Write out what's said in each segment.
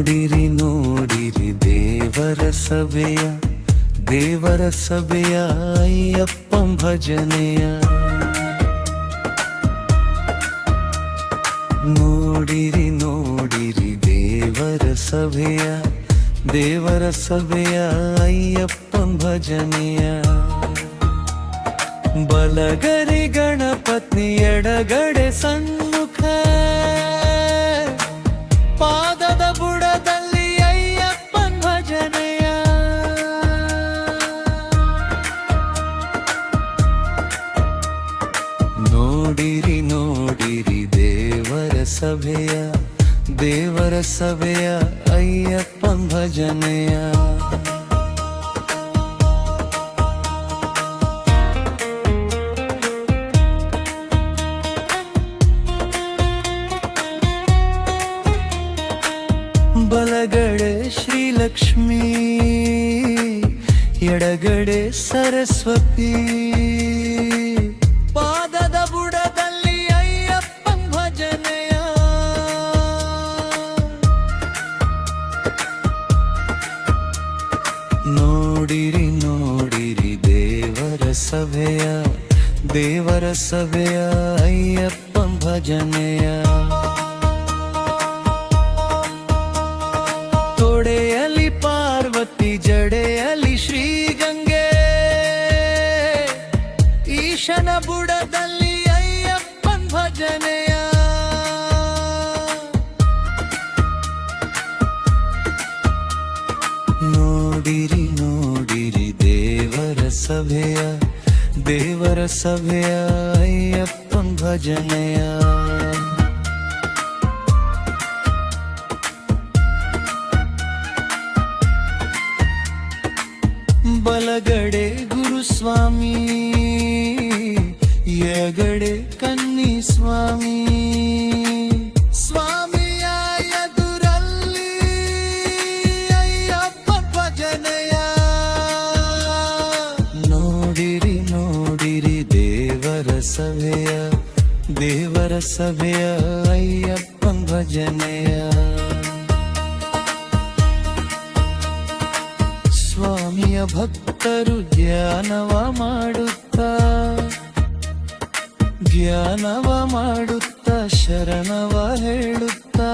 ನೋಡಿರಿ ನೋಡಿರಿ ದೇವರ ಸಭೆಯ ದೇವರ ಸಭೆಯ ಅಯ್ಯಪ್ಪ ಭಜನೆಯ. ನೋಡಿರಿ ನೋಡಿರಿ ದೇವರ ಸಭೆಯ ದೇವರ ಸಭೆಯ ಅಯ್ಯಪ್ಪ ಭಜನೆಯ. ಬಲಗರಿ ಗಣಪತಿ ಎಡಗಡೆ ಸಣ್ಣ ನೋಡಿರಿ ನೋಡಿರಿ ದೇವರ ಸಭೆಯ ದೇವರ ಸಭೆಯ ಅಯ್ಯಪ್ಪ ಭಜನೆಯ. ಬಲಗಡೆ ಶ್ರೀಲಕ್ಷ್ಮೀ ಎಡಗಡೆ ಸರಸ್ವತಿ. ಸಭೆಯ, ದೇವರ ಸಭೆಯ, ಅಯ್ಯಪ್ಪ ಭಜನೆಯ. ತೊಡೆಯಲಿ ಪಾರ್ವತಿ ಜಡೆಯಲಿ ಶ್ರೀ ಗಂಗೆ ಈಶನ ಬುಡದಲ್ಲಿ ಅಯ್ಯಪ್ಪನ್ ಭಜನೆಯ. ನೋಡಿರಿ ನೋಡಿರಿ ದೇವರ ಸಭೆಯ ದೇವರ ಸಭೆಯ ಅಯ್ಯಪ್ಪನ್ ಭಜನೆಯ ಬಲಗಡೆ ಗುರುಸ್ವಾಮಿ ಸಭೆಯ ಅಯ್ಯಪ್ಪನ್ ಭಜನೆಯ ಸ್ವಾಮಿಯ ಭಕ್ತರು ಧ್ಯಾನವ ಮಾಡುತ್ತಾ ಧ್ಯಾನವ ಮಾಡುತ್ತಾ ಶರಣವ ಹೇಳುತ್ತಾ.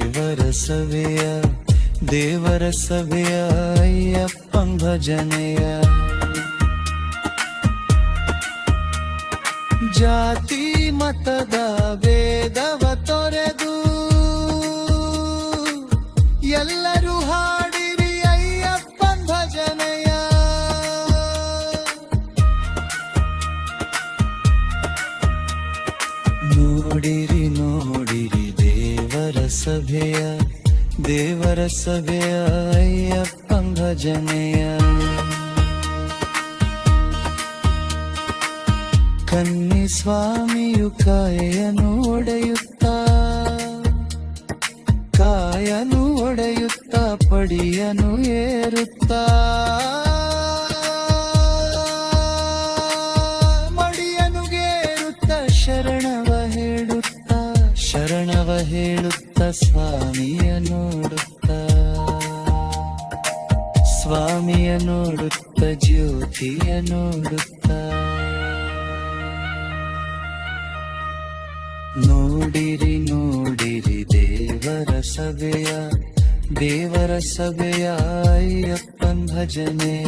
ದೇವರ ಸಭೆಯ ದೇವರ ಸಭೆಯ ಅಯ್ಯಪ್ಪನ್ ಭಜನೆಯ ಜಾತಿ ಮತದ ಭೇದವ ತೊರೆದು ಸಭೆಯ ದೇವರ ಸಭೆಯ ಅಯ್ಯಪ್ಪನ್ ಭಜನೆಯ. ಕನ್ನಿ ಸ್ವಾಮಿಯು ಕಾಯನು ನೋಡೆಯುತ್ತ ಕಾಯನು ಒಡೆಯುತ್ತ ಪಡಿಯನು ಏರುತ್ತಾ. ಸ್ವಾಮಿಯ ನೋಡುತ್ತ. ಸ್ವಾಮಿಯ ನೋಡುತ್ತ ಜ್ಯೋತಿಯ ನೋಡುತ್ತ. ನೋಡಿರಿ ನೋಡಿರಿ ದೇವರ ಸಭೆಯ ದೇವರ ಸಭೆಯ ಅಯ್ಯಪ್ಪನ್ ಭಜನೆಯ.